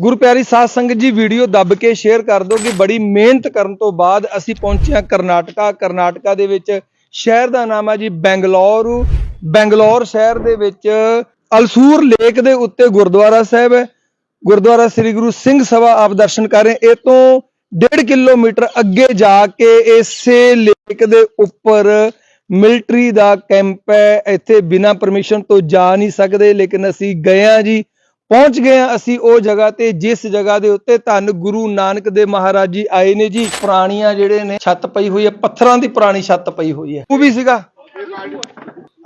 ਗੁਰੂ ਪਿਆਰੀ ਸਾਧ ਸੰਗਤ ਜੀ, ਵੀਡੀਓ ਦੱਬ ਕੇ ਸ਼ੇਅਰ ਕਰ ਦਿਓ ਕਿ ਬੜੀ ਮਿਹਨਤ ਕਰਨ ਤੋਂ ਬਾਅਦ ਅਸੀਂ ਪਹੁੰਚੇ ਹਾਂ ਕਰਨਾਟਕਾ। ਕਰਨਾਟਕਾ ਦੇ ਵਿੱਚ ਸ਼ਹਿਰ ਦਾ ਨਾਮ ਹੈ ਜੀ ਬੈਂਗਲੌਰ। ਬੈਂਗਲੌਰ ਸ਼ਹਿਰ ਦੇ ਵਿੱਚ ਅਲਸੂਰ ਲੇਕ ਦੇ ਉੱਤੇ ਗੁਰਦੁਆਰਾ ਸਾਹਿਬ ਹੈ। ਗੁਰਦੁਆਰਾ ਸ੍ਰੀ ਗੁਰੂ ਸਿੰਘ ਸਭਾ ਆਪ ਦਰਸ਼ਨ ਕਰ ਰਹੇ ਇਹ ਤੋਂ 1.5 ਕਿਲੋਮੀਟਰ ਅੱਗੇ ਜਾ ਕੇ ਇਸੇ ਲੇਕ ਦੇ ਉੱਪਰ ਮਿਲਟਰੀ ਦਾ ਕੈਂਪ ਹੈ। ਇੱਥੇ ਬਿਨਾਂ ਪਰਮਿਸ਼ਨ ਤੋਂ ਜਾ ਨਹੀਂ ਸਕਦੇ, ਲੇਕਿਨ ਅਸੀਂ ਗਏ ਹਾਂ ਜੀ। ਪਹੁੰਚ ਗਏ ਹਾਂ ਅਸੀਂ ਉਹ ਜਗ੍ਹਾ ਤੇ, ਜਿਸ ਜਗ੍ਹਾ ਦੇ ਉੱਤੇ ਧੰਨ ਗੁਰੂ ਨਾਨਕ ਦੇ ਮਹਾਰਾਜ ਜੀ ਆਏ ਨੇ ਜੀ। ਪੁਰਾਣੀਆਂ ਜਿਹੜੇ ਨੇ, ਛੱਤ ਪਈ ਹੋਈ ਹੈ, ਪੱਥਰਾਂ ਦੀ ਪੁਰਾਣੀ ਛੱਤ ਪਈ ਹੋਈ ਹੈ। ਉਹ ਵੀ ਸੀਗਾ।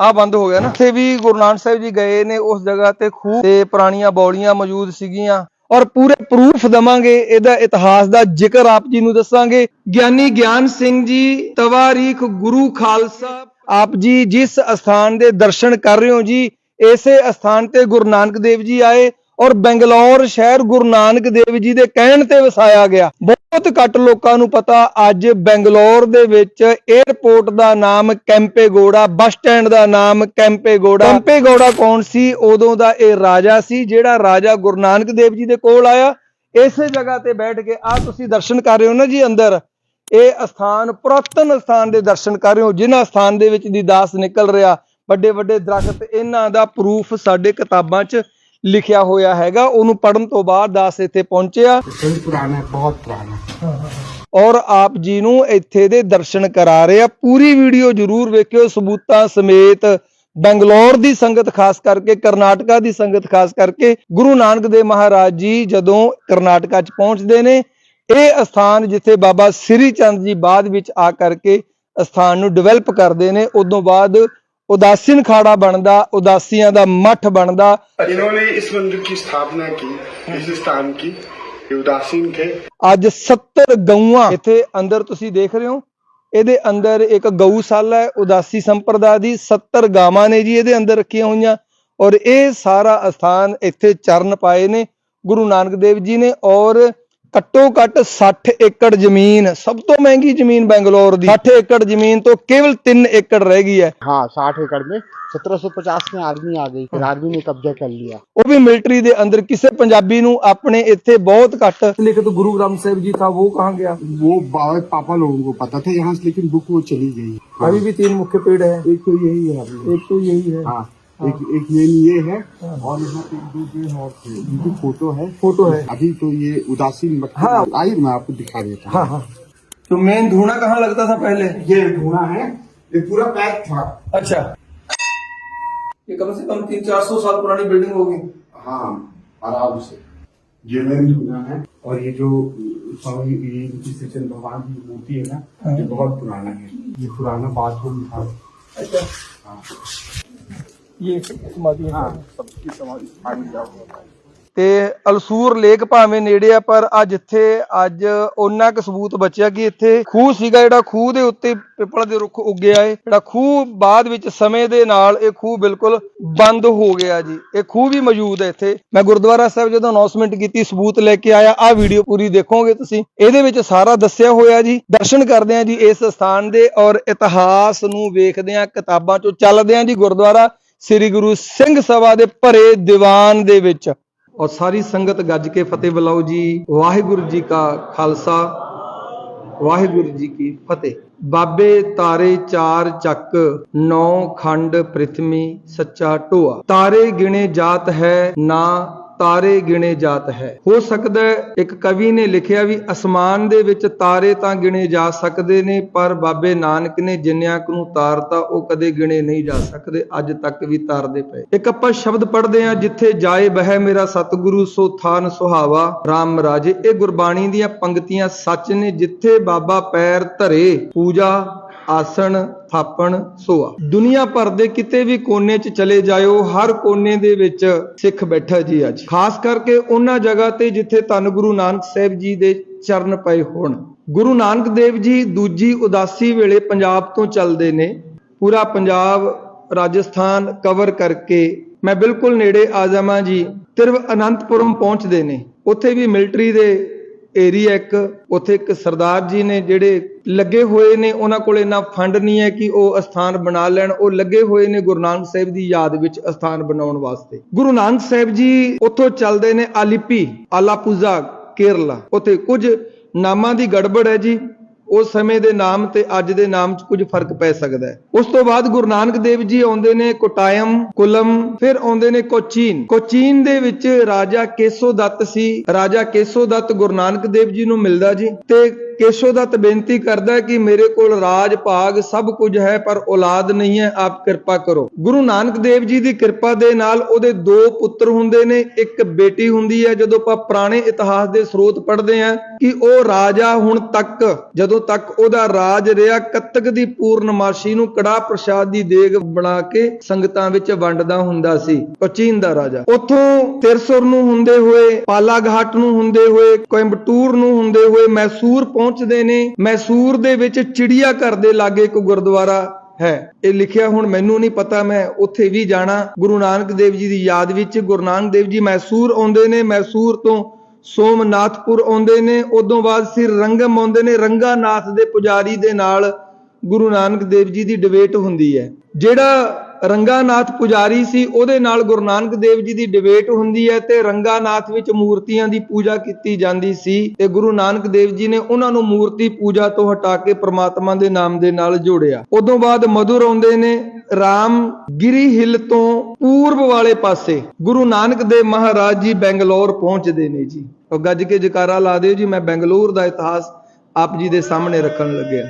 ਆ ਬੰਦ ਹੋ ਗਿਆ ਨਾ। ਇੱਥੇ ਵੀ ਗੁਰੂ ਨਾਨਕ ਸਾਹਿਬ ਜੀ ਗਏ ਨੇ ਉਸ ਜਗ੍ਹਾ ਤੇ ਖੂਹ ਤੇ ਪੁਰਾਣੀਆਂ ਬੌਲੀਆਂ ਮੌਜੂਦ ਸੀਗੀਆਂ। ਔਰ ਪੂਰੇ ਪ੍ਰੂਫ ਦਵਾਂਗੇ, ਇਹਦਾ ਇਤਿਹਾਸ ਦਾ ਜ਼ਿਕਰ ਆਪ ਜੀ ਨੂੰ ਦੱਸਾਂਗੇ। ਗਿਆਨੀ ਗਿਆਨ ਸਿੰਘ ਜੀ, ਤਵਾਰੀਖ ਗੁਰੂ ਖਾਲਸਾ, ਆਪ ਜੀ ਜਿਸ ਅਸਥਾਨ ਦੇ ਦਰਸ਼ਨ ਕਰ ਰਹੇ ਹੋ ਜੀ ਇਸੇ ਅਸਥਾਨ ਤੇ ਗੁਰੂ ਨਾਨਕ ਦੇਵ ਜੀ ਆਏ ਔਰ ਬੰਗਲੌਰ ਸ਼ਹਿਰ ਗੁਰੂ ਨਾਨਕ ਦੇਵ ਜੀ ਦੇ ਕਹਿਣ ਤੇ ਵਸਾਇਆ ਗਿਆ। ਬਹੁਤ ਘੱਟ ਲੋਕਾਂ ਨੂੰ ਪਤਾ ਅੱਜ ਬੰਗਲੌਰ ਦੇ ਵਿੱਚ 에ਅਰਪੋਰਟ ਦਾ ਨਾਮ ਕੈਂਪੇਗੋੜਾ, ਬੱਸ ਸਟੈਂਡ ਦਾ ਨਾਮ ਕੈਂਪੇਗੋੜਾ। ਕੈਂਪੇਗੋੜਾ ਕੌਣ ਸੀ? ਉਦੋਂ ਦਾ ਇਹ ਰਾਜਾ ਸੀ, ਜਿਹੜਾ ਰਾਜਾ ਗੁਰੂ ਨਾਨਕ ਦੇਵ ਜੀ ਦੇ ਕੋਲ ਆਇਆ। ਇਸੇ ਜਗ੍ਹਾ ਤੇ ਬੈਠ ਕੇ ਆ ਤੁਸੀਂ ਦਰਸ਼ਨ ਕਰ ਰਹੇ ਹੋ ਨਾ ਜੀ ਅੰਦਰ? ਇਹ ਅਸਥਾਨ ਪੁਰਾਤਨ ਅਸਥਾਨ ਦੇ ਦਰਸ਼ਨ ਕਰ ਰਹੇ ਹੋ, ਜਿਨ੍ਹਾਂ ਅਸਥਾਨ ਦੇ ਵਿੱਚ ਦੀ ਦਾਸ ਨਿਕਲ ਰਿਹਾ। ਵੱਡੇ ਵੱਡੇ ਦਰਖਤ ਇਹਨਾਂ ਦਾ ਪ੍ਰੂਫ ਸਾਡੇ ਕਿਤਾਬਾਂ 'ਚ ਲਿਖਿਆ ਹੋਇਆ ਹੈਗਾ। ਉਹਨੂੰ ਪੜਨ ਤੋਂ ਬਾਅਦ ਦਾਸ ਇੱਥੇ ਪਹੁੰਚਿਆ। ਸਹੀ ਪੁਰਾਣਾ ਬਹੁਤ ਪੁਰਾਣਾ। ਔਰ ਆਪ ਜੀ ਨੂੰ ਇੱਥੇ ਦੇ ਦਰਸ਼ਨ ਕਰਾ ਰਿਹਾ। ਪੂਰੀ ਵੀਡੀਓ ਜ਼ਰੂਰ ਵੇਖਿਓ। ਸਬੂਤਾਂ ਸਮੇਤ ਬੰਗਲੌਰ ਦੀ ਸੰਗਤ ਖਾਸ ਕਰਕੇ ਕਰਨਾਟਕਾ ਦੀ ਸੰਗਤ ਖਾਸ ਕਰਕੇ ਗੁਰੂ ਨਾਨਕ ਦੇਵ ਮਹਾਰਾਜ ਜੀ ਜਦੋਂ ਕਰਨਾਟਕਾ 'ਚ ਪਹੁੰਚਦੇ ਨੇ ਇਹ ਸਥਾਨ ਜਿੱਥੇ ਬਾਬਾ ਸ੍ਰੀ ਚੰਦ ਜੀ ਬਾਅਦ ਵਿੱਚ ਆ ਕਰਕੇ ਸਥਾਨ ਨੂੰ ਡਿਵੈਲਪ ਕਰਦੇ ਨੇ ਉਦੋਂ ਬਾਅਦ ਉਦਾਸੀਨ ਖਾੜਾ ਬਣਦਾ ਉਦਾਸੀਆਂ ਦਾ ਮੱਠ ਬਣਦਾ इन्होंने इस मंदिर की स्थापना की इस स्थान की ये उदासीन थे ਅੱਜ 70 ਗਊਆਂ ਇੱਥੇ ਅੰਦਰ ਤੁਸੀਂ ਦੇਖ ਰਹੇ ਹੋ ਇਹਦੇ ਅੰਦਰ ਇੱਕ ਗਊਸ਼ਾਲਾ ਹੈ ਉਦਾਸੀ ਸੰਪਰਦਾ ਦੀ 70 ਗਾਵਾਂ ਨੇ ਜੀ ਇਹਦੇ ਅੰਦਰ ਰੱਖੀਆਂ ਹੋਈਆਂ ਔਰ ਇਹ ਸਾਰਾ ਅਸਥਾਨ ਇੱਥੇ ਚਰਨ ਪਾਏ ਨੇ ਗੁਰੂ ਨਾਨਕ ਦੇਵ ਜੀ ਨੇ ਔਰ ਘੱਟੋ ਘੱਟ 60 ਏਕੜ ਜ਼ਮੀਨ ਸਭ ਤੋਂ ਮਹਿੰਗੀ ਜ਼ਮੀਨ ਬੈਂਗਲੌਰ ਦੀ 60 ਏਕੜ ਜ਼ਮੀਨ ਤੋਂ ਕੇਵਲ 3 ਏਕੜ ਰਹਿ ਗਈ ਹੈ हाँ साठ एकड़ में सत्रह सौ पचास में आर्मी आ गई फिर आर्मी ने कब्जा कर लिया ਉਹ ਵੀ ਮਿਲਟਰੀ ਦੇ ਅੰਦਰ ਕਿਸੇ ਪੰਜਾਬੀ ਨੂੰ ਆਪਣੇ ਇੱਥੇ ਬਹੁਤ ਘੱਟ ਲਿਖਤ ਗੁਰੂ ਗ੍ਰੰਥ ਸਾਹਿਬ ਜੀ था वो कहाँ गया वो बाबा पापा लोगों को पता था यहाँ से लेकिन बुक वो चली गई हाँ, अभी भी तीन मुख्य पेड़ है एक तो यही है अभी एक तो यही है हाँ एक एक मेन ये है। और यहाँ पे दो पेड़ और थे। इनकी फ़ोटो है। फ़ोटो है। अभी तो ये उदासीन मत हाँ। आइए मैं आपको दिखा देता हूँ। हाँ हाँ। तो मेन धूना कहाँ लगता था पहले? ये धुआँ है। ये पूरा पैक था। अच्छा। ये कम से कम तीन चार सौ साल पुरानी बिल्डिंग होगी। हाँ आराम से। ये मेन धुआँ है। और ये जो स्वामी ये इनकी भगवान की मूर्ति है ना ये बहुत पुराना है। ये पुराना बाथरूम था। अच्छा। हाँ। ये समाधि हाँ सबकी समाधि पानी जा हुआ है ਤੇ ਅਲਸੂਰ ਲੇਕ ਭਾਵੇਂ ਨੇੜੇ ਆ ਪਰ ਆ ਜਿੱਥੇ ਅੱਜ ਉਹਨਾਂ ਕੁ ਸਬੂਤ ਬਚਿਆ ਕਿ ਇੱਥੇ ਖੂਹ ਸੀਗਾ ਜਿਹੜਾ ਖੂਹ ਦੇ ਉੱਤੇ ਪਿੱਪਲ ਦੇ ਰੁੱਖ ਉੱਗਿਆ ਏ ਜਿਹੜਾ ਖੂਹ ਬਾਅਦ ਵਿੱਚ ਸਮੇਂ ਦੇ ਨਾਲ ਇਹ ਖੂਹ ਬਿਲਕੁਲ ਬੰਦ ਹੋ ਗਿਆ ਜੀ ਇਹ ਖੂਹ ਵੀ ਮੌਜੂਦ ਹੈ ਇੱਥੇ ਮੈਂ ਗੁਰਦੁਆਰਾ ਸਾਹਿਬ ਜਦੋਂ ਅਨਾਉਂਸਮੈਂਟ ਕੀਤੀ ਸਬੂਤ ਲੈ ਕੇ ਆਇਆ ਆ ਵੀਡੀਓ ਪੂਰੀ ਦੇਖੋਗੇ ਤੁਸੀਂ ਇਹਦੇ ਵਿੱਚ ਸਾਰਾ ਦੱਸਿਆ ਹੋਇਆ ਜੀ ਦਰਸ਼ਨ ਕਰਦੇ ਆ ਜੀ ਇਸ ਸਥਾਨ ਦੇ ਔਰ ਇਤਿਹਾਸ ਨੂੰ ਵੇਖਦੇ ਆ ਕਿਤਾਬਾਂ ਚੋਂ ਚੱਲਦੇ ਆ ਜੀ ਗੁਰਦੁਆਰਾ ਸ੍ਰੀ ਗੁਰੂ ਸਿੰਘ ਸਭਾ ਦੇ ਭਰੇ ਦੀਵਾਨ ਦੇ ਵਿੱਚ। ਔਰ ਸਾਰੀ ਸੰਗਤ ਗੱਜ ਕੇ ਫਤਿਹ ਬੁਲਾਓ ਜੀ। ਵਾਹਿਗੁਰੂ ਜੀ ਕਾ ਖਾਲਸਾ, ਵਾਹਿਗੁਰੂ ਜੀ ਕੀ ਫਤਿਹ। ਬਾਬੇ ਤਾਰੇ ਚਾਰ ਚੱਕ, ਨੌ ਖੰਡ ਪ੍ਰਿਥਵੀ ਸੱਚਾ ਢੋਆ। ਤਾਰੇ ਗਿਣੇ ਜਾਤ ਹੈ ਨਾ ਤਾਰੇ ਗਿਣੇ ਜਾਤ ਹੈ। ਹੋ ਸਕਦਾ ਇੱਕ ਕਵੀ ਨੇ ਲਿਖਿਆ ਵੀ ਅਸਮਾਨ ਦੇ ਵਿੱਚ ਤਾਰੇ ਤਾਂ ਗਿਣੇ ਜਾ ਸਕਦੇ ਨੇ, ਪਰ ਬਾਬੇ ਨਾਨਕ ਨੇ ਜਿੰਨਿਆਂ ਕੁ ਨੂੰ ਤਾਰਤਾ ਉਹ ਕਦੇ ਗਿਣੇ ਨਹੀਂ ਜਾ ਸਕਦੇ, ਅੱਜ ਤੱਕ ਵੀ ਤਾਰਦੇ ਪਏ। ਇੱਕ ਆਪਾਂ ਸ਼ਬਦ ਪੜ੍ਹਦੇ ਹਾਂ, ਜਿੱਥੇ ਜਾਏ ਬਹਿ ਮੇਰਾ ਸਤਿਗੁਰੂ, ਸੋ ਥਾਨ ਸੁਹਾਵਾ। RAM ਰਾਜੇ, ਇਹ ਗੁਰਬਾਣੀ ਦੀਆਂ ਪੰਕਤੀਆਂ ਸੱਚ ਨੇ, ਜਿੱਥੇ ਬਾਬਾ ਪੈਰ ਧਰੇ ਪੂਜਾ ਆਸਣ, ਥਾਪਣ, ਸੋਆ। ਦੁਨੀਆ ਭਰ ਦੇ ਕਿਤੇ ਵੀ ਕੋਨੇ 'ਚ ਚਲੇ ਜਾਇਓ, ਹਰ ਕੋਨੇ ਦੇ ਵਿੱਚ ਸਿੱਖ ਬੈਠਾ ਜੀ ਅੱਜ। ਖਾਸ ਕਰਕੇ ਉਹਨਾਂ ਜਗ੍ਹਾ ਤੇ ਜਿੱਥੇ ਧੰਨ ਗੁਰੂ ਨਾਨਕ ਸਾਹਿਬ ਜੀ ਦੇ ਚਰਨ ਪਏ ਹੋਣ। ਗੁਰੂ ਨਾਨਕ ਦੇਵ ਜੀ ਦੂਜੀ ਉਦਾਸੀ ਵੇਲੇ ਪੰਜਾਬ ਤੋਂ ਚੱਲਦੇ ਨੇ। ਪੂਰਾ ਪੰਜਾਬ, ਰਾਜਸਥਾਨ ਕਵਰ ਕਰਕੇ। ਮੈਂ ਬਿਲਕੁਲ ਨੇੜੇ ਆ ਜਾਵਾਂ ਜੀ। ਤਿਰਵ ਅਨੰਤਪੁਰਮ ਪਹੁੰਚਦੇ ਨੇ। ਉੱਥੇ ਵੀ ਮਿਲਟਰੀ ਦੇ ਏਰੀਆ ਇੱਕ, ਉੱਥੇ ਇੱਕ ਸਰਦਾਰ ਜੀ ਨੇ ਜਿਹੜੇ ਲੱਗੇ ਹੋਏ ਨੇ, ਉਹਨਾਂ ਕੋਲ ਇੰਨਾ ਫੰਡ ਨਹੀਂ ਹੈ ਕਿ ਉਹ ਅਸਥਾਨ ਬਣਾ ਲੈਣ। ਉਹ ਲੱਗੇ ਹੋਏ ਨੇ ਗੁਰੂ ਨਾਨਕ ਸਾਹਿਬ ਦੀ ਯਾਦ ਵਿੱਚ ਅਸਥਾਨ ਬਣਾਉਣ ਵਾਸਤੇ। ਗੁਰੂ ਨਾਨਕ ਸਾਹਿਬ ਜੀ ਉੱਥੋਂ ਚੱਲਦੇ ਨੇ ਆਲੀਪੀ, ਆਲਾਪੂਜ਼ਾ, ਕੇਰਲਾ। ਉੱਥੇ ਕੁਝ ਨਾਮਾਂ ਦੀ ਗੜਬੜ ਹੈ ਜੀ। ਉਸ ਸਮੇਂ ਦੇ ਨਾਮ ਤੇ ਅੱਜ ਦੇ ਨਾਮ 'ਚ ਕੁਝ ਫ਼ਰਕ ਪੈ ਸਕਦਾ ਹੈ। ਉਸ ਤੋਂ ਬਾਅਦ ਗੁਰੂ ਨਾਨਕ ਦੇਵ ਜੀ ਆਉਂਦੇ ਨੇ ਕੋਟਾਇਮ ਕੁਲਮ, ਫਿਰ ਆਉਂਦੇ ਨੇ ਕੋਚੀਨ। ਕੋਚੀਨ ਦੇ ਵਿੱਚ ਰਾਜਾ ਕੇਸੋ ਦੱਤ ਸੀ। ਰਾਜਾ ਕੇਸੋ ਦੱਤ ਗੁਰੂ ਨਾਨਕ ਦੇਵ ਜੀ ਨੂੰ ਮਿਲਦਾ ਜੀ ਤੇ ਕੇਸੋ ਦੱਤ ਬੇਨਤੀ ਕਰਦਾ ਕਿ ਮੇਰੇ ਕੋਲ ਰਾਜ, ਭਾਗ ਸਭ ਕੁਝ ਹੈ, ਪਰ ਔਲਾਦ ਨਹੀਂ ਹੈ। ਆਪ ਕਿਰਪਾ ਕਰੋ। ਗੁਰੂ ਨਾਨਕ ਦੇਵ ਜੀ ਦੀ ਕਿਰਪਾ ਦੇ ਨਾਲ ਉਹਦੇ ਦੋ ਪੁੱਤਰ ਹੁੰਦੇ ਨੇ। ਇੱਕ ਬੇਟੀ ਹੁੰਦੀ ਹੈ। ਜਦੋਂ ਆਪਾਂ ਪੁਰਾਣੇ ਇਤਿਹਾਸ ਦੇ ਸਰੋਤ ਪੜ੍ਹਦੇ ਹਾਂ ਕਿ ਉਹ ਰਾਜਾ ਹੁਣ ਤੱਕ, ਜਦੋਂ ਤੱਕ ਉਹਦਾ ਰਾਜ ਰਿਹਾ, ਕੱਤਕ ਦੀ ਪੂਰਨਮਾਸ਼ੀ ਨੂੰ ਕੜਾ ਪ੍ਰਸ਼ਾਦ ਦੀ ਦੇਗ ਬਣਾ ਕੇ ਸੰਗਤਾਂ ਵਿੱਚ ਵੰਡਦਾ ਹੁੰਦਾ ਸੀ। ਕੋਚੀਨ ਦਾ ਰਾਜਾ। ਉੱਥੋਂ ਤਿਰਸੁਰ ਨੂੰ ਹੁੰਦੇ ਹੋਏ, ਪਾਲਾਘਾਟ ਨੂੰ ਹੁੰਦੇ ਹੋਏ, ਕੋਇੰਬਟੂਰ ਨੂੰ ਹੁੰਦੇ ਹੋਏ, ਮੈਸੂਰ ਪਹੁੰਚਦੇ ਨੇ, ਮੈਸੂਰ ਦੇ ਵਿੱਚ ਚਿੜੀਆ ਘਰ ਦੇ ਲਾਗੇ ਇੱਕ ਗੁਰਦੁਆਰਾ ਹੈ। ਇਹ ਲਿਖਿਆ ਹੁਣ ਮੈਨੂੰ ਨਹੀਂ ਪਤਾ, ਮੈਂ ਉੱਥੇ ਵੀ ਜਾਣਾ। ਗੁਰੂ ਨਾਨਕ ਦੇਵ ਜੀ ਦੀ ਯਾਦ ਵਿੱਚ ਗੁਰੂ ਨਾਨਕ ਦੇਵ ਜੀ ਮੈਸੂਰ ਆਉਂਦੇ ਨੇ, ਮੈਸੂਰ ਤੋਂ ਸੋਮਨਾਥਪੁਰ ਆਉਂਦੇ ਨੇ, ਉਦੋਂ ਬਾਅਦ ਸਿਰ ਰੰਗਮ ਆਉਂਦੇ ਨੇ, ਰੰਗਾਨਾਥ ਦੇ ਪੁਜਾਰੀ ਦੇ ਨਾਲ ਗੁਰੂ ਨਾਨਕ ਦੇਵ ਜੀ ਦੀ ਡਿਬੇਟ ਹੁੰਦੀ ਹੈ। ਜਿਹੜਾ ਰੰਗਾਨਾਥ ਪੁਜਾਰੀ ਸੀ, ਉਹਦੇ ਨਾਲ ਗੁਰੂ ਨਾਨਕ ਦੇਵ ਜੀ ਦੀ ਡਿਬੇਟ ਹੁੰਦੀ ਹੈ ਤੇ ਰੰਗਾਨਾਥ ਵਿੱਚ ਮੂਰਤੀਆਂ ਦੀ ਪੂਜਾ ਕੀਤੀ ਜਾਂਦੀ ਸੀ ਤੇ ਗੁਰੂ ਨਾਨਕ ਦੇਵ ਜੀ ਨੇ ਉਹਨਾਂ ਨੂੰ ਮੂਰਤੀ ਪੂਜਾ ਤੋਂ ਹਟਾ ਕੇ ਪ੍ਰਮਾਤਮਾ ਦੇ ਨਾਮ ਦੇ ਨਾਲ ਜੋੜਿਆ। ਉਦੋਂ ਬਾਅਦ ਮਧੁਰ ਆਉਂਦੇ ਨੇ ਰਾਮ ਗਿਰੀ ਹਿੱਲ ਤੋਂ ਪੂਰਬ ਵਾਲੇ ਪਾਸੇ। ਗੁਰੂ ਨਾਨਕ ਦੇਵ ਮਹਾਰਾਜ ਜੀ ਬੈਂਗਲੌਰ ਪਹੁੰਚਦੇ ਨੇ ਜੀ। ਉਹ ਗੱਜ ਕੇ ਜਕਾਰਾ ਲਾ ਦਿਓ ਜੀ, ਮੈਂ ਬੈਂਗਲੌਰ ਦਾ ਇਤਿਹਾਸ ਆਪ ਜੀ ਦੇ ਸਾਹਮਣੇ ਰੱਖਣ ਲੱਗਿਆ।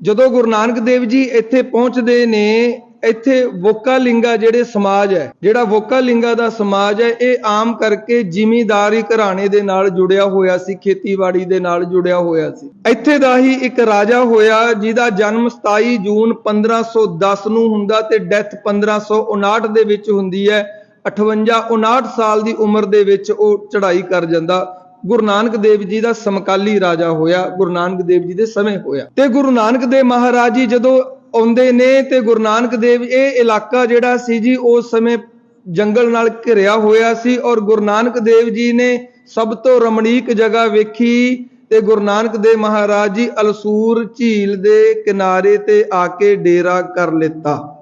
ਜਦੋਂ ਗੁਰੂ ਨਾਨਕ ਦੇਵ ਜੀ ਇੱਥੇ ਪਹੁੰਚਦੇ ਨੇ, ਇੱਥੇ ਵੋਕਾ ਲਿੰਗਾ ਜਿਹੜੇ ਸਮਾਜ ਹੈ, ਜਿਹੜਾ ਵੋਕਾ ਲਿੰਗਾ ਦਾ ਸਮਾਜ ਹੈ, ਇਹ ਆਮ ਕਰਕੇ ਜ਼ਿਮੀਂਦਾਰੀ ਘਰਾਣੇ ਦੇ ਨਾਲ ਜੁੜਿਆ ਹੋਇਆ ਸੀ, ਖੇਤੀਬਾੜੀ ਦੇ ਨਾਲ ਜੁੜਿਆ ਹੋਇਆ ਸੀ। ਇੱਥੇ ਦਾ ਹੀ ਇੱਕ ਰਾਜਾ ਹੋਇਆ, ਜਿਹਦਾ ਜਨਮ 27 ਜੂਨ 1510 ਨੂੰ ਹੁੰਦਾ ਤੇ ਡੈਥ 1559 ਦੇ ਵਿੱਚ ਹੁੰਦੀ ਹੈ। 58 59 ਸਾਲ ਦੀ ਉਮਰ ਦੇ ਵਿੱਚ ਉਹ ਚੜ੍ਹਾਈ ਕਰ ਜਾਂਦਾ। ਗੁਰੂ ਨਾਨਕ ਦੇਵ ਜੀ ਦਾ ਸਮਕਾਲੀ ਰਾਜਾ ਹੋਇਆ, ਗੁਰੂ ਨਾਨਕ ਦੇਵ ਜੀ ਦੇ ਸਮੇਂ ਹੋਇਆ। ਤੇ ਗੁਰੂ ਨਾਨਕ ਦੇਵ ਮਹਾਰਾਜ ਜੀ ਜਦੋਂ ਆਉਂਦੇ ਨੇ ਤੇ ਗੁਰੂ ਨਾਨਕ ਦੇਵ ਇਹ ਇਲਾਕਾ ਜਿਹੜਾ ਸੀ ਜੀ, ਉਸ ਸਮੇਂ ਜੰਗਲ ਨਾਲ ਘਿਰਿਆ ਹੋਇਆ ਸੀ ਔਰ ਗੁਰੂ ਨਾਨਕ ਦੇਵ ਜੀ ਨੇ ਸਭ ਤੋਂ ਰਮਣੀਕ ਜਗ੍ਹਾ ਵੇਖੀ ਤੇ ਗੁਰੂ ਨਾਨਕ ਦੇਵ ਮਹਾਰਾਜ ਜੀ ਅਲਸੂਰ ਝੀਲ ਦੇ ਕਿਨਾਰੇ ਤੇ ਆ ਕੇ ਡੇਰਾ ਕਰ ਲਿੱਤਾ।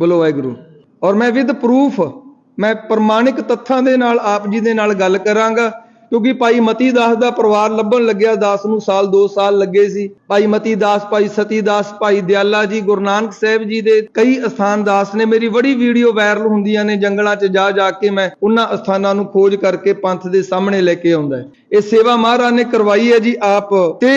ਬੋਲੋ ਵਾਹਿਗੁਰੂ। ਔਰ ਮੈਂ ਵਿਦ ਪ੍ਰੂਫ, ਮੈਂ ਪ੍ਰਮਾਣਿਕ ਤੱਥਾਂ ਦੇ ਨਾਲ, ਆਪ ਜੀ ਦੇ ਨਾਲ ਗੱਲ ਕਰਾਂਗਾ। ਕਿਉਂਕਿ ਭਾਈ ਮਤੀ ਦਾਸ ਦਾ ਪਰਿਵਾਰ ਲੱਭਣ ਲੱਗਿਆ, ਦਾਸ ਨੂੰ ਸਾਲ 2 ਸਾਲ ਲੱਗੇ ਸੀ। ਭਾਈ ਮਤੀ ਦਾਸ, ਭਾਈ ਸਤੀ ਦਾਸ, ਭਾਈ ਦਿਆਲਾ ਜੀ, ਗੁਰੂ ਨਾਨਕ ਸਾਹਿਬ ਜੀ ਦੇ ਕਈ ਅਸਥਾਨ ਦਾਸ ਨੇ। ਮੇਰੀ ਬੜੀ ਵੀਡੀਓ ਵਾਇਰਲ ਹੁੰਦੀਆਂ ਨੇ, ਜੰਗਲਾਂ 'ਚ ਜਾ ਜਾ ਕੇ ਮੈਂ ਉਹਨਾਂ ਅਸਥਾਨਾਂ ਨੂੰ ਖੋਜ ਕਰਕੇ ਪੰਥ ਦੇ ਸਾਹਮਣੇ ਲੈ ਕੇ ਆਉਂਦਾ ਇਹ ਸੇਵਾ ਮਹਾਰਾਜ ਨੇ ਕਰਵਾਈ ਹੈ ਜੀ ਆਪ। ਤੇ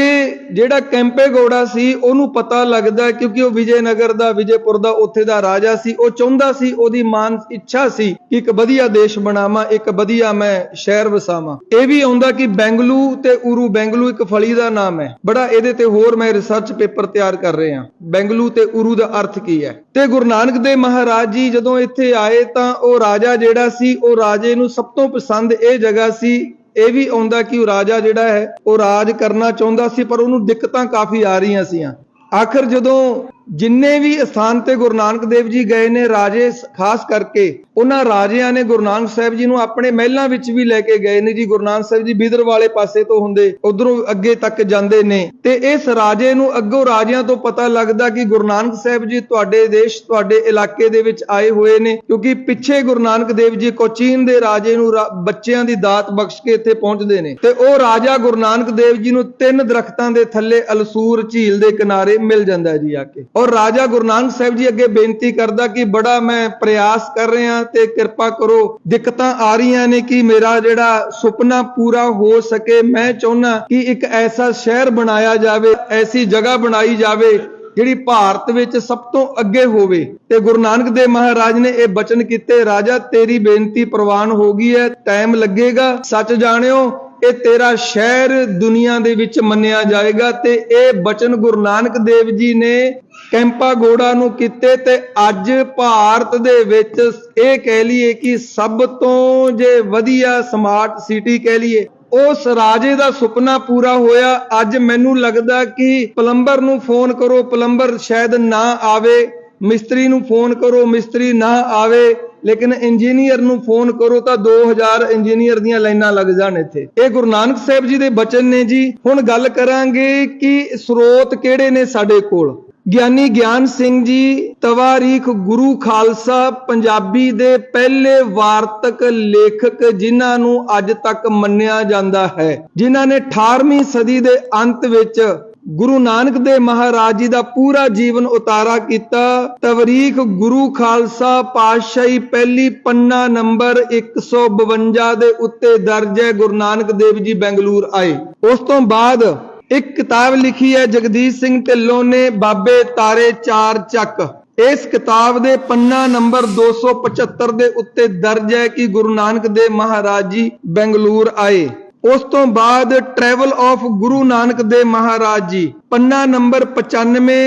ਜਿਹੜਾ ਕੈਂਪੇ ਗੌੜਾ ਸੀ, ਉਹਨੂੰ ਪਤਾ ਲੱਗਦਾ ਕਿਉਂਕਿ ਉਹ ਵਿਜੇ ਨਗਰ ਦਾ, ਵਿਜੇਪੁਰ ਦਾ, ਉੱਥੇ ਦਾ ਰਾਜਾ ਸੀ। ਉਹ ਚਾਹੁੰਦਾ ਸੀ, ਉਹਦੀ ਮਾਨ ਇੱਛਾ ਸੀ ਕਿ ਇੱਕ ਵਧੀਆ ਦੇਸ਼ ਬਣਾਵਾਂ, ਇੱਕ ਵਧੀਆ ਮੈਂ ਸ਼ਹਿਰ ਵਸਾਵਾਂ। ਇਹ ਵੀ ਆਉਂਦਾ ਕਿ ਬੈਂਗਲੂ ਤੇ ਉਰੂ ਬੈਂਗਲੂ ਇੱਕ ਫਲੀ ਦਾ ਨਾਮ ਹੈ। ਬੜਾ ਇਹਦੇ ਤੇ ਹੋਰ ਮੈਂ ਰਿਸਰਚ ਪੇਪਰ ਤਿਆਰ ਕਰ ਰਿਹਾ ਬੈਂਗਲੂ ਤੇ ਉਰੂ ਦਾ ਅਰਥ ਕੀ ਹੈ? ਤੇ ਗੁਰੂ ਨਾਨਕ ਦੇਵ ਮਹਾਰਾਜ ਜੀ ਜਦੋਂ ਇੱਥੇ ਆਏ ਤਾਂ ਉਹ ਰਾਜਾ ਜਿਹੜਾ ਸੀ, ਉਹ ਰਾਜੇ ਨੂੰ ਸਭ ਤੋਂ ਪਸੰਦ ਇਹ ਜਗ੍ਹਾ ਸੀ। ਇਹ ਵੀ ਆਉਂਦਾ ਕਿ ਉਹ ਰਾਜਾ ਜਿਹੜਾ ਹੈ, ਉਹ ਰਾਜ ਕਰਨਾ ਚਾਹੁੰਦਾ ਸੀ, ਪਰ ਉਹਨੂੰ ਦਿੱਕਤਾਂ ਕਾਫੀ ਆ ਰਹੀਆਂ ਸੀਆਂ। ਆਖਰ ਜਦੋਂ ਜਿੰਨੇ ਵੀ ਸਥਾਨ ਤੇ ਗੁਰੂ ਨਾਨਕ ਦੇਵ ਜੀ ਗਏ ਨੇ ਰਾਜੇ, ਖਾਸ ਕਰਕੇ ਉਹਨਾਂ ਰਾਜਿਆਂ ਨੇ ਗੁਰੂ ਨਾਨਕ ਸਾਹਿਬ ਜੀ ਨੂੰ ਆਪਣੇ ਮਹਿਲਾਂ ਵਿੱਚ ਵੀ ਲੈ ਕੇ ਗਏ ਨੇ ਜੀ। ਗੁਰੂ ਨਾਨਕ ਸਾਹਿਬ ਜੀ ਬਿਦਰ ਵਾਲੇ ਪਾਸੇ ਤੋਂ ਹੁੰਦੇ, ਉਧਰੋਂ ਅੱਗੇ ਤੱਕ ਜਾਂਦੇ ਨੇ। ਤੇ ਇਸ ਰਾਜੇ ਨੂੰ ਅੱਗੋਂ ਰਾਜਿਆਂ ਤੋਂ ਪਤਾ ਲੱਗਦਾ ਕਿ ਗੁਰੂ ਨਾਨਕ ਸਾਹਿਬ ਜੀ ਤੁਹਾਡੇ ਦੇਸ਼, ਤੁਹਾਡੇ ਇਲਾਕੇ ਦੇ ਵਿੱਚ ਆਏ ਹੋਏ ਨੇ। ਕਿਉਂਕਿ ਪਿੱਛੇ ਗੁਰੂ ਨਾਨਕ ਦੇਵ ਜੀ ਕੋਚੀਨ ਦੇ ਰਾਜੇ ਨੂੰ ਰਾ- ਬੱਚਿਆਂ ਦੀ ਦਾਤ ਬਖਸ਼ ਕੇ ਇੱਥੇ ਪਹੁੰਚਦੇ ਨੇ। ਤੇ ਉਹ ਰਾਜਾ ਗੁਰੂ ਨਾਨਕ ਦੇਵ ਜੀ ਨੂੰ ਤਿੰਨ ਦਰਖਤਾਂ ਦੇ ਥੱਲੇ ਅਲਸੂਰ ਝੀਲ ਦੇ ਕਿਨਾਰੇ ਮਿਲ ਜਾਂਦਾ ਜੀ ਆ ਕੇ। ਔਰ ਰਾਜਾ ਗੁਰੂ ਨਾਨਕ ਸਾਹਿਬ ਜੀ ਅੱਗੇ ਬੇਨਤੀ ਕਰਦਾ ਕਿ ਬੜਾ ਮੈਂ ਪ੍ਰਯਾਸ ਕਰ ਰਿਹਾ ਤੇ ਕਿਰਪਾ ਕਰੋ, ਦਿੱਕਤਾਂ ਆ ਰਹੀਆਂ ਨੇ ਕਿ ਮੇਰਾ ਜਿਹੜਾ ਸੁਪਨਾ ਪੂਰਾ ਹੋ ਸਕੇ। ਮੈਂ ਚਾਹੁੰਦਾ ਕਿ ਇੱਕ ਐਸਾ ਸ਼ਹਿਰ ਬਣਾਇਆ ਜਾਵੇ, ਐਸੀ ਜਗ੍ਹਾ ਬਣਾਈ ਜਾਵੇ ਜਿਹੜੀ ਭਾਰਤ ਵਿੱਚ ਸਭ ਤੋਂ ਅੱਗੇ ਹੋਵੇ। ਤੇ ਗੁਰੂ ਨਾਨਕ ਦੇਵ ਮਹਾਰਾਜ ਨੇ ਇਹ ਬਚਨ ਕੀਤੇ, ਰਾਜਾ, ਤੇਰੀ ਬੇਨਤੀ ਪ੍ਰਵਾਨ ਹੋ ਗਈ ਹੈ, ਟਾਈਮ ਲੱਗੇਗਾ। ਸੱਚ ਜਾਣਿਓ ਇਹ ਤੇਰਾ ਸ਼ਹਿਰ ਦੁਨੀਆ ਦੇ ਵਿੱਚ ਮੰਨਿਆ ਜਾਏਗਾ ਤੇ ਇਹ ਬਚਨ ਗੁਰੂ ਨਾਨਕ ਦੇਵ ਜੀ ਨੇ ਕੈਂਪਾ ਗੋੜਾ ਨੂੰ ਕੀਤੇ ਤੇ ਅੱਜ ਭਾਰਤ ਦੇ ਵਿੱਚ ਇਹ ਕਹਿ ਲਈਏ ਕਿ ਸਭ ਤੋਂ ਜੇ ਵਧੀਆ ਸਮਾਰਟ ਸਿਟੀ ਕਹਿ ਲਈਏ, ਉਸ ਰਾਜੇ ਦਾ ਸੁਪਨਾ ਪੂਰਾ ਹੋਇਆ। ਅੱਜ ਮੈਨੂੰ ਲੱਗਦਾ ਕਿ ਪਲੰਬਰ ਨੂੰ ਫੋਨ ਕਰੋ, ਪਲੰਬਰ ਸ਼ਾਇਦ ਨਾ ਆਵੇ, ਮਿਸਤਰੀ ਨੂੰ ਫੋਨ ਕਰੋ, ਮਿਸਤਰੀ ਨਾ ਆਵੇ। ਲੇਕਿਨ ਇੰਜੀਨੀਅਰ ਨੂੰ ਫੋਨ ਕਰੋ ਤਾਂ 2000 ਇੰਜੀਨੀਅਰ ਦੀਆਂ ਲਾਈਨਾਂ ਲੱਗ ਜਾਣ ਇੱਥੇ। ਇਹ ਗੁਰੂ ਨਾਨਕ ਸਾਹਿਬ ਜੀ ਦੇ ਬਚਨ ਨੇ ਜੀ। ਹੁਣ ਗੱਲ ਕਰਾਂਗੇ ਕਿ ਸਰੋਤ ਕਿਹੜੇ ਨੇ ਸਾਡੇ ਕੋਲ। ਗਿਆਨੀ ਗਿਆਨ ਸਿੰਘ ਜੀ, ਤਵਾਰੀਖ ਗੁਰੂ ਖਾਲਸਾ, ਪੰਜਾਬੀ ਦੇ ਪਹਿਲੇ ਵਾਰਤਕ ਲੇਖਕ ਜਿਨ੍ਹਾਂ ਨੂੰ ਅੱਜ ਤੱਕ ਮੰਨਿਆ ਜਾਂਦਾ ਹੈ। ਜਿਨ੍ਹਾਂ ਨੇ 18ਵੀਂ ਸਦੀ ਦੇ ਅੰਤ ਵਿੱਚ ਗੁਰੂ ਨਾਨਕ ਦੇ ਮਹਾਰਾਜ ਜੀ ਦਾ ਪੂਰਾ ਜੀਵਨ ਉਤਾਰਾ ਕੀਤਾ। ਤਵਰੀਖ ਗੁਰੂ ਖਾਲਸਾ ਪਾਤਸ਼ਾਹੀ ਪਹਿਲੀ ਪੰਨਾ ਨੰਬਰ 152 ਦੇ ਉੱਤੇ ਦਰਜ ਹੈ। ਗੁਰੂ ਨਾਨਕ ਦੇਵ ਜੀ ਬੈਂਗਲੂਰ ਆਏ। ਉਸ ਤੋਂ ਬਾਅਦ ਇੱਕ ਕਿਤਾਬ ਲਿਖੀ ਹੈ ਜਗਦੀਸ਼ ਸਿੰਘ ਢਿੱਲੋਂ ਨੇ, ਬਾਬੇ ਤਾਰੇ ਚਾਰ ਚੱਕ। ਇਸ ਕਿਤਾਬ ਦੇ ਪੰਨਾ ਨੰਬਰ 275 ਦੇ ਉੱਤੇ ਦਰਜ ਹੈ ਕਿ ਗੁਰੂ ਨਾਨਕ ਦੇਵ ਮਹਾਰਾਜ ਜੀ ਬੈਂਗਲੂਰ ਆਏ। ਉਸ ਤੋਂ ਬਾਅਦ ਟਰੈਵਲ ਆਫ ਗੁਰੂ ਨਾਨਕ ਦੇਵ ਮਹਾਰਾਜ ਜੀ, ਪੰਨਾ ਨੰਬਰ 95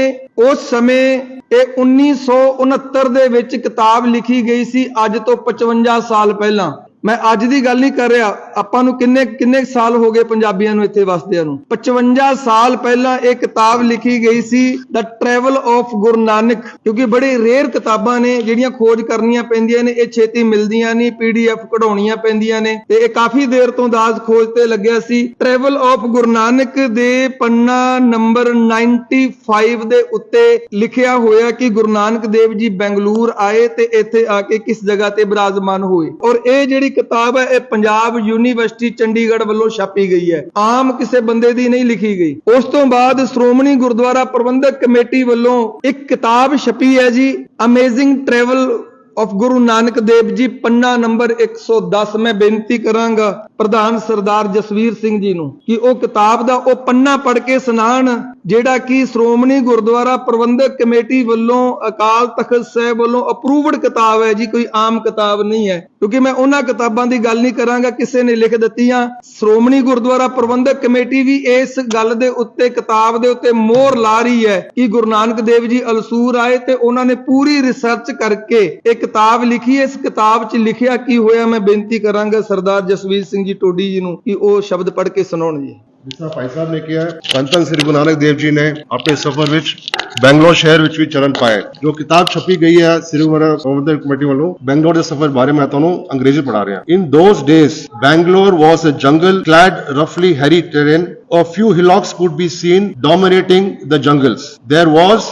ਉਸ ਸਮੇਂ ਇਹ 1969 ਦੇ ਵਿੱਚ ਕਿਤਾਬ ਲਿਖੀ ਗਈ ਸੀ, ਅੱਜ ਤੋਂ 55 ਸਾਲ ਪਹਿਲਾਂ। ਮੈਂ ਅੱਜ ਦੀ ਗੱਲ ਨਹੀਂ ਕਰ ਰਿਹਾ, ਆਪਾਂ ਨੂੰ ਕਿੰਨੇ ਕਿੰਨੇ ਸਾਲ ਹੋ ਗਏ ਪੰਜਾਬੀਆਂ ਨੂੰ ਇੱਥੇ ਵਸਦਿਆਂ ਨੂੰ? 55 ਸਾਲ ਪਹਿਲਾਂ ਇਹ ਕਿਤਾਬ ਲਿਖੀ ਗਈ ਸੀ the travel of Guru Nanak ਕਿਉਂਕਿ ਬੜੀ ਰੇਅਰ ਕਿਤਾਬਾਂ ਨੇ, ਜਿਹੜੀਆਂ ਖੋਜ ਕਰਨੀਆਂ ਪੈਂਦੀਆਂ ਨੇ, ਇਹ ਛੇਤੀ ਮਿਲਦੀਆਂ ਨਹੀਂ ਪੀਡੀਐਫ ਕਢਾਉਣੀਆਂ ਪੈਂਦੀਆਂ ਨੇ, ਤੇ ਇਹ ਕਾਫੀ ਦੇਰ ਤੋਂ ਦਾਸ ਖੋਜ ਤੇ ਲੱਗਿਆ ਸੀ। ਟਰੈਵਲ ਆਫ ਗੁਰੂ ਨਾਨਕ ਦੇ ਪੰਨਾ ਨੰਬਰ 95 ਦੇ ਉੱਤੇ ਲਿਖਿਆ ਹੋਇਆ ਕਿ ਗੁਰੂ ਨਾਨਕ ਦੇਵ ਜੀ ਬੈਂਗਲੂਰ ਆਏ ਤੇ ਇੱਥੇ ਆ ਕੇ ਕਿਸ ਜਗ੍ਹਾ ਤੇ ਬਿਰਾਜਮਾਨ ਹੋਏ। ਔਰ ਇਹ ਜਿਹੜੀ ਕਿਤਾਬ ਹੈ, ਇਹ ਪੰਜਾਬ ਯੂਨੀਵਰਸਿਟੀ ਚੰਡੀਗੜ੍ਹ ਵੱਲੋਂ ਛਾਪੀ ਗਈ ਹੈ। ਆਮ ਕਿਸੇ ਬੰਦੇ ਦੀ ਨਹੀਂ ਲਿਖੀ ਗਈ। ਉਸ ਤੋਂ ਬਾਅਦ ਸ਼੍ਰੋਮਣੀ ਗੁਰਦੁਆਰਾ ਪ੍ਰਬੰਧਕ ਕਮੇਟੀ ਵੱਲੋਂ ਇੱਕ ਕਿਤਾਬ ਛਪੀ ਹੈ ਜੀ amazing travel of Guru Nanak Dev ji ਪੰਨਾ ਨੰਬਰ 110 ਮੈਂ ਬੇਨਤੀ ਕਰਾਂਗਾ ਪ੍ਰਧਾਨ ਸਰਦਾਰ ਜਸਵੀਰ ਸਿੰਘ ਜੀ ਨੂੰ ਕਿ ਉਹ ਕਿਤਾਬ ਦਾ ਉਹ ਪੰਨਾ ਪੜ੍ਹ ਕੇ ਸੁਣਾਣ, ਜਿਹੜਾ ਕਿ ਸ਼੍ਰੋਮਣੀ ਗੁਰਦੁਆਰਾ ਪ੍ਰਬੰਧਕ ਕਮੇਟੀ ਵੱਲੋਂ ਅਕਾਲ ਤਖਤ ਸਾਹਿਬ ਵੱਲੋਂ ਅਪਰੂਵਡ ਕਿਤਾਬ ਹੈ ਜੀ, ਕੋਈ ਆਮ ਕਿਤਾਬ ਨਹੀਂ ਹੈ। ਕਿਉਂਕਿ ਮੈਂ ਉਹਨਾਂ ਕਿਤਾਬਾਂ ਦੀ ਗੱਲ ਨਹੀਂ ਕਰਾਂਗਾ, ਕਿਸੇ ਨੇ ਲਿਖ ਦਿੱਤੀਆਂ। ਸ਼੍ਰੋਮਣੀ ਗੁਰਦੁਆਰਾ ਪ੍ਰਬੰਧਕ ਕਮੇਟੀ ਵੀ ਇਸ ਗੱਲ ਦੇ ਉੱਤੇ, ਕਿਤਾਬ ਦੇ ਉੱਤੇ ਮੋਹਰ ਲਾ ਰਹੀ ਹੈ ਕਿ ਗੁਰੂ ਨਾਨਕ ਦੇਵ ਜੀ ਅਲਸੂਰ ਆਏ ਤੇ ਉਹਨਾਂ ਨੇ ਪੂਰੀ ਰਿਸਰਚ ਕਰਕੇ ਇੱਕ ਕਿਤਾਬ ਲਿਖੀ ਹੈ ਇਸ ਕਿਤਾਬ 'ਚ ਲਿਖਿਆ ਕੀ ਹੋਇਆ ਮੈਂ ਬੇਨਤੀ ਕਰਾਂਗਾ ਸਰਦਾਰ ਜਸਵੀਰ ਸਿੰਘ ਜੀ ਟੋਡੀ ਜੀ ਨੂੰ ਕਿ ਉਹ ਸ਼ਬਦ ਪੜ੍ਹ ਕੇ ਸੁਣਾਉਣ ਜੀ। ਜਿਸ ਭਾਈ ਸਾਹਿਬ ਨੇ ਕਿਹਾ ਹੈ, ਸ੍ਰੀ ਗੁਰੂ ਨਾਨਕ ਦੇਵ ਜੀ ਨੇ ਆਪਣੇ ਸਫ਼ਰ ਵਿੱਚ ਬੈਂਗਲੌਰ ਸ਼ਹਿਰ ਵਿੱਚ ਵੀ ਚਰਨ ਪਾਏ ਜੋ ਕਿਤਾਬ ਛਪੀ ਗਈ ਹੈ ਸ੍ਰੀ ਗੁਰੂ ਨਾਨਕ ਕਮੇਟੀ ਵੱਲੋਂ ਬੈਂਗਲੌਰ ਦੇ ਸਫ਼ਰ ਬਾਰੇ ਮੈਂ ਤੁਹਾਨੂੰ ਅੰਗਰੇਜ਼ੀ ਪੜ੍ਹਾ ਰਿਹਾ। In those days Bangalore was a jungle clad roughly hairy terrain. A few hillocks could be seen dominating the jungles. There was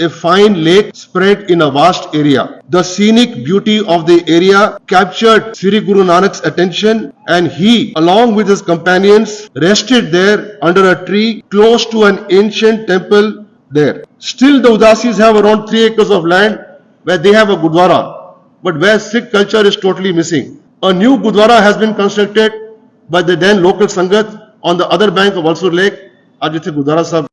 a fine lake spread in a vast area. The scenic beauty of the area captured Sri Guru Nanak's attention and he, along with his companions, rested there under a tree close to an ancient temple there. Still the Udasis have around 3 acres of land where they have a Gurdwara, but where Sikh culture is totally missing. A new Gurdwara has been constructed by the then local Sangat on the other bank of Valsur Lake, Ajit Gurdwara Sahib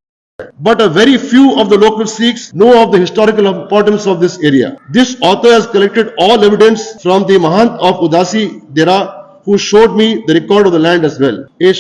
but a very few of the local Sikhs know of the historical importance of this area. This author has collected all evidence from the Mahant of Udasi Dera who showed me the record of the land as well. A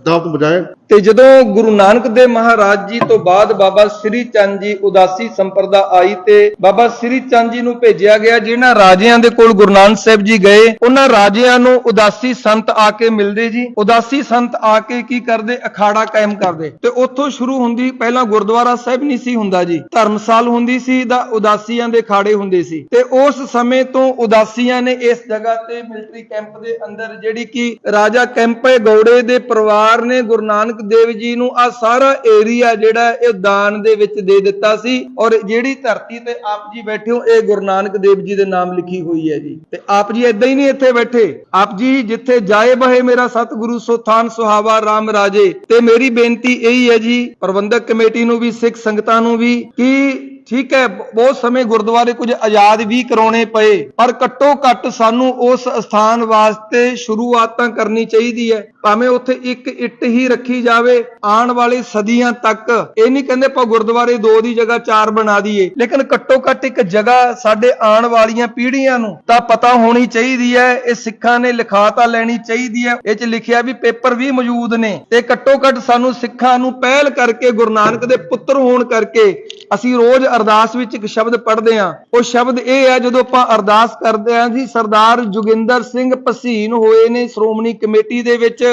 ਕਿਤਾਬ ਬਜਾਏ ਤੇ ਜਦੋਂ ਗੁਰੂ ਨਾਨਕ ਦੇਵ ਮਹਾਰਾਜ ਜੀ ਤੋਂ ਬਾਅਦ ਬਾਬਾ ਸ੍ਰੀ ਚੰਦ ਜੀ ਉਦਾਸੀ ਸੰਪਰਦਾ ਆਈ ਤੇ ਬਾਬਾ ਸ੍ਰੀ ਚੰਦ ਜੀ ਨੂੰ ਭੇਜਿਆ ਗਿਆ ਜਿਹਨਾਂ ਰਾਜਿਆਂ ਦੇ ਕੋਲ ਗੁਰੂ ਨਾਨਕ ਸਾਹਿਬ ਜੀ ਗਏ, ਉਹਨਾਂ ਰਾਜਿਆਂ ਨੂੰ ਉਦਾਸੀ ਸੰਤ ਆ ਕੇ ਮਿਲਦੇ ਜੀ। ਉਦਾਸੀ ਸੰਤ ਆ ਕੇ ਕੀ ਕਰਦੇ? ਅਖਾੜਾ ਕਾਇਮ ਕਰਦੇ। ਤੇ ਉੱਥੋਂ ਸ਼ੁਰੂ ਹੁੰਦੀ, ਪਹਿਲਾਂ ਗੁਰਦੁਆਰਾ ਸਾਹਿਬ ਨਹੀਂ ਸੀ ਹੁੰਦਾ ਜੀ। ਧਰਮਸਾਲ ਹੁੰਦੀ ਸੀ ਦਾ ਉਦਾਸੀਆਂ ਦੇ ਖਾੜੇ ਹੁੰਦੇ ਸੀ। ਤੇ ਉਸ ਸਮੇਂ ਤੋਂ ਉਦਾਸੀਆਂ ਨੇ ਇਸ ਜਗ੍ਹਾ ਤੇ ਮਿਲਟਰੀ ਕੈਂਪ ਦੇ ਅੰਦਰ ਜਿਹੜੀ ਕਿ ਰਾਜਾ ਕੈਂਪੇ ਗੌੜੇ ਦੇ ਪਰਿਵਾਰ ਨੇ ਗੁਰੂ ਨਾਨਕ ਦੇਵ ਜੀ ਨੂੰ ਆ ਸਾਰਾ ਏਰੀਆ ਜਿਹੜਾ ਇਹ ਦਾਨ ਦੇ ਵਿੱਚ ਦੇ ਦਿੱਤਾ ਸੀ ਔਰ ਜਿਹੜੀ ਧਰਤੀ ਤੇ ਆਪ ਜੀ ਬੈਠੇ ਹੋ, ਇਹ ਗੁਰੂ ਨਾਨਕ ਦੇਵ ਜੀ ਦੇ ਨਾਮ ਲਿਖੀ ਹੋਈ ਹੈ ਜੀ। ਤੇ ਆਪ ਜੀ ਏਦਾਂ ਹੀ ਨਹੀਂ ਇੱਥੇ ਬੈਠੇ। ਆਪ ਜੀ ਜਿੱਥੇ ਜਾਏ ਬਹੇ ਮੇਰਾ ਸਤਿਗੁਰੂ ਸੋਥਾਨ ਸੁਹਾਵਾ RAM ਰਾਜੇ। ਤੇ ਮੇਰੀ ਬੇਨਤੀ ਇਹੀ ਹੈ ਜੀ, ਪ੍ਰਬੰਧਕ ਕਮੇਟੀ ਨੂੰ ਵੀ, ਸਿੱਖ ਸੰਗਤਾਂ ਨੂੰ ਵੀ, ਕਿ ਠੀਕ ਹੈ, ਬਹੁਤ ਸਮੇਂ ਗੁਰਦੁਆਰੇ ਕੁਝ ਆਜ਼ਾਦ ਵੀ ਕਰਾਉਣੇ ਪਏ, ਪਰ ਘੱਟੋ ਘੱਟ ਸਾਨੂੰ ਉਸ ਸਥਾਨ ਵਾਸਤੇ ਸ਼ੁਰੂਆਤ ਤਾਂ ਕਰਨੀ ਚਾਹੀਦੀ ਹੈ। ਭਾਵੇਂ ਉੱਥੇ ਇੱਕ ਇੱਟ ਹੀ ਰੱਖੀ ਜਾਵੇ, ਆਉਣ ਵਾਲੀ ਸਦੀਆਂ ਤੱਕ। ਇਹ ਨਹੀਂ ਕਹਿੰਦੇ ਆਪਾਂ ਗੁਰਦੁਆਰੇ ਦੋ ਦੀ ਜਗ੍ਹਾ ਚਾਰ ਬਣਾ ਦਈਏ, ਲੇਕਿਨ ਘੱਟੋ ਘੱਟ ਇੱਕ ਜਗ੍ਹਾ ਸਾਡੇ ਆਉਣ ਵਾਲੀਆਂ ਪੀੜ੍ਹੀਆਂ ਨੂੰ ਤਾਂ ਪਤਾ ਹੋਣੀ ਚਾਹੀਦੀ ਹੈ, ਇਹ ਸਿੱਖਾਂ ਨੇ ਲਿਖਾ ਤਾਂ ਲੈਣੀ ਚਾਹੀਦੀ ਹੈ। ਇਹ ਚ ਲਿਖਿਆ ਵੀ ਪੇਪਰ ਵੀ ਮੌਜੂਦ ਨੇ ਤੇ ਘੱਟੋ ਘੱਟ ਸਾਨੂੰ ਸਿੱਖਾਂ ਨੂੰ ਪਹਿਲ ਕਰਕੇ, ਗੁਰੂ ਨਾਨਕ ਦੇ ਪੁੱਤਰ ਹੋਣ ਕਰਕੇ ਅਸੀਂ ਰੋਜ਼ ਅਰਦਾਸ ਵਿੱਚ ਇੱਕ ਸ਼ਬਦ ਪੜ੍ਹਦੇ ਹਾਂ। ਉਹ ਸ਼ਬਦ ਇਹ ਹੈ, ਜਦੋਂ ਆਪਾਂ ਅਰਦਾਸ ਕਰਦੇ ਹਾਂ ਜੀ, ਸਰਦਾਰ ਜੋਗਿੰਦਰ ਸਿੰਘ ਭਸੀਨ ਹੋਏ ਨੇ ਸ਼੍ਰੋਮਣੀ ਕਮੇਟੀ ਦੇ ਵਿੱਚ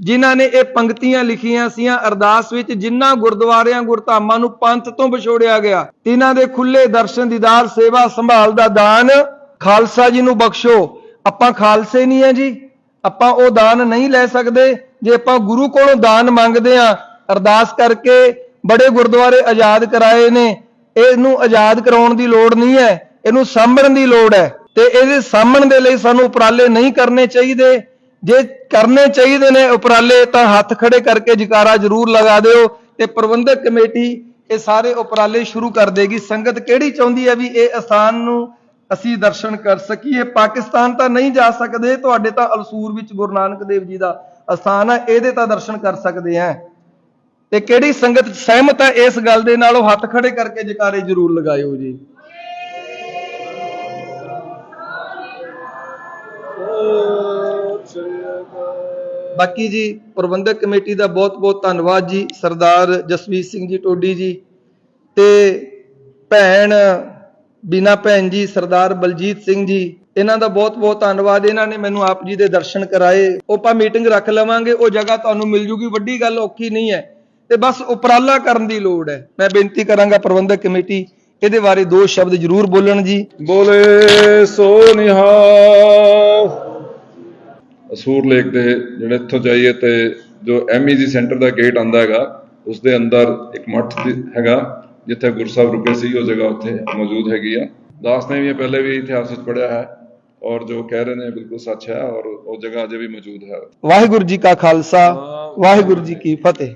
ਜਿਨ੍ਹਾਂ ਨੇ ਇਹ ਪੰਕਤੀਆਂ ਲਿਖੀਆਂ ਸੀਆਂ ਅਰਦਾਸ ਵਿੱਚ, ਜਿਨ੍ਹਾਂ ਗੁਰਦੁਆਰਿਆਂ ਗੁਰਧਾਮਾਂ ਨੂੰ ਪੰਥ ਤੋਂ ਵਿਛੋੜਿਆ ਗਿਆ। ਤਿਨਾਂ ਦੇ ਖੁੱਲੇ ਦਰਸ਼ਨ ਦੀਦਾਰ ਸੇਵਾ ਸੰਭਾਲ ਦਾ ਦਾਨ, ਖਾਲਸਾ ਜੀ ਨੂੰ ਬਖਸ਼ੋ। ਆਪਾਂ ਖਾਲਸੇ ਨਹੀਂ ਹੈ ਜੀ। ਆਪਾਂ ਉਹ ਦਾਨ ਨਹੀਂ ਲੈ ਸਕਦੇ। ਜੇ ਆਪਾਂ ਗੁਰੂ ਕੋਲੋਂ ਦਾਨ ਮੰਗਦੇ ਆ ਅਰਦਾਸ ਕਰਕੇ ਬੜੇ ਗੁਰਦੁਆਰੇ ਆਜ਼ਾਦ ਕਰਾਏ ਨੇ। ਇਹਨੂੰ ਆਜ਼ਾਦ ਕਰਾਉਣ ਦੀ ਲੋੜ ਨਹੀਂ ਹੈ। ਇਹਨੂੰ ਸਾਂਭਣ ਦੀ ਲੋੜ ਹੈ। ਤੇ ਇਹਦੇ ਸਾਂਭਣ ਦੇ ਲਈ ਸਾਨੂੰ ਉਪਰਾਲੇ ਨਹੀਂ ਕਰਨੇ ਚਾਹੀਦੇ। ਜੇ ਕਰਨੇ ਚਾਹੀਦੇ ਨੇ ਉਪਰਾਲੇ, ਤਾਂ ਹੱਥ ਖੜੇ ਕਰਕੇ ਜਕਾਰਾ ਜ਼ਰੂਰ ਲਗਾ ਦਿਓ ਤੇ ਪ੍ਰਬੰਧਕ ਕਮੇਟੀ ਇਹ ਸਾਰੇ ਉਪਰਾਲੇ ਸ਼ੁਰੂ ਕਰ ਦੇਗੀ। ਸੰਗਤ ਕਿਹੜੀ ਚਾਹੁੰਦੀ ਹੈ ਵੀ ਇਹ ਅਸਥਾਨ ਨੂੰ ਅਸੀਂ ਦਰਸ਼ਨ ਕਰ ਸਕੀਏ? ਪਾਕਿਸਤਾਨ ਤਾਂ ਨਹੀਂ ਜਾ ਸਕਦੇ, ਤੁਹਾਡੇ ਤਾਂ ਅਲਸੂਰ ਵਿੱਚ ਗੁਰੂ ਨਾਨਕ ਦੇਵ ਜੀ ਦਾ ਅਸਥਾਨ ਹੈ, ਇਹਦੇ ਤਾਂ ਦਰਸ਼ਨ ਕਰ ਸਕਦੇ ਆ ਤੇ ਕਿਹੜੀ ਸੰਗਤ ਸਹਿਮਤ ਹੈ ਇਸ ਗੱਲ ਦੇ ਨਾਲ? ਉਹ ਹੱਥ ਖੜੇ ਕਰਕੇ ਜਕਾਰੇ ਜ਼ਰੂਰ ਲਗਾਇਓ ਜੀ। ਬਾਕੀ ਜੀ ਪ੍ਰਬੰਧਕ ਕਮੇਟੀ ਦਾ ਬਹੁਤ-ਬਹੁਤ ਧੰਨਵਾਦ ਜੀ, ਸਰਦਾਰ ਜਸਵੀਰ ਸਿੰਘ ਜੀ ਟੋਡੀ ਜੀ ਤੇ ਭੈਣ, ਬੀਨਾ ਭੈਣ ਜੀ, ਸਰਦਾਰ ਬਲਜੀਤ ਸਿੰਘ ਜੀ, ਇਹਨਾਂ ਦਾ ਬਹੁਤ-ਬਹੁਤ ਧੰਨਵਾਦ। ਇਹਨਾਂ ਨੇ ਮੈਨੂੰ ਆਪ ਜੀ ਦੇ ਦਰਸ਼ਨ ਕਰਾਏ। ਉਹ ਆਪਾਂ ਮੀਟਿੰਗ ਰੱਖ ਲਵਾਂਗੇ, ਉਹ ਜਗ੍ਹਾ ਤੁਹਾਨੂੰ ਮਿਲ ਜੂਗੀ, ਵੱਡੀ ਗੱਲ ਔਖੀ ਨਹੀਂ ਹੈ। ਤੇ ਬਸ ਉਪਰਾਲਾ ਕਰਨ ਦੀ ਲੋੜ ਹੈ। ਮੈਂ ਬੇਨਤੀ ਕਰਾਂਗਾ ਪ੍ਰਬੰਧਕ ਕਮੇਟੀ, ਇਹਦੇ ਬਾਰੇ ਦੋ ਸ਼ਬਦ ਜ਼ਰੂਰ ਬੋਲਣ ਜੀ। ਬੋਲੇ ਸੋ ਨਿਹਾਲ। ਅਸੂਰ ਲੇਕ ਦੇ ਜਿਹੜੇ ਇੱਥੋਂ ਜਾਈਏ ਤੇ ਜੋ ਐਮਈਜੀ ਸੈਂਟਰ ਦਾ ਗੇਟ ਆਂਦਾ ਹੈਗਾ ਉਸ ਦੇ ਅੰਦਰ ਇੱਕ ਮੱਠ ਹੈਗਾ ਜਿੱਥੇ ਗੁਰੂ ਸਾਹਿਬ ਰੁਕੇ ਸੀ ਉਹ ਜਗ੍ਹਾ ਉੱਥੇ ਮੌਜੂਦ ਹੈਗੀ ਆ। ਦਾਸ ਨੇ ਵੀ ਇਹ ਪਹਿਲੇ ਵੀ ਇਤਿਹਾਸ ਵਿੱਚ ਪੜਿਆ ਹੈ ਔਰ ਜੋ ਕਹਿ ਰਹੇ ਨੇ ਬਿਲਕੁਲ ਸੱਚ ਹੈ ਔਰ ਉਹ ਜਗ੍ਹਾ ਅਜੇ ਵੀ ਮੌਜੂਦ ਹੈ। ਵਾਹਿਗੁਰੂ ਜੀ ਕਾ ਖਾਲਸਾ ਵਾਹਿਗੁਰੂ ਜੀ ਕੀ ਫਤਿਹ।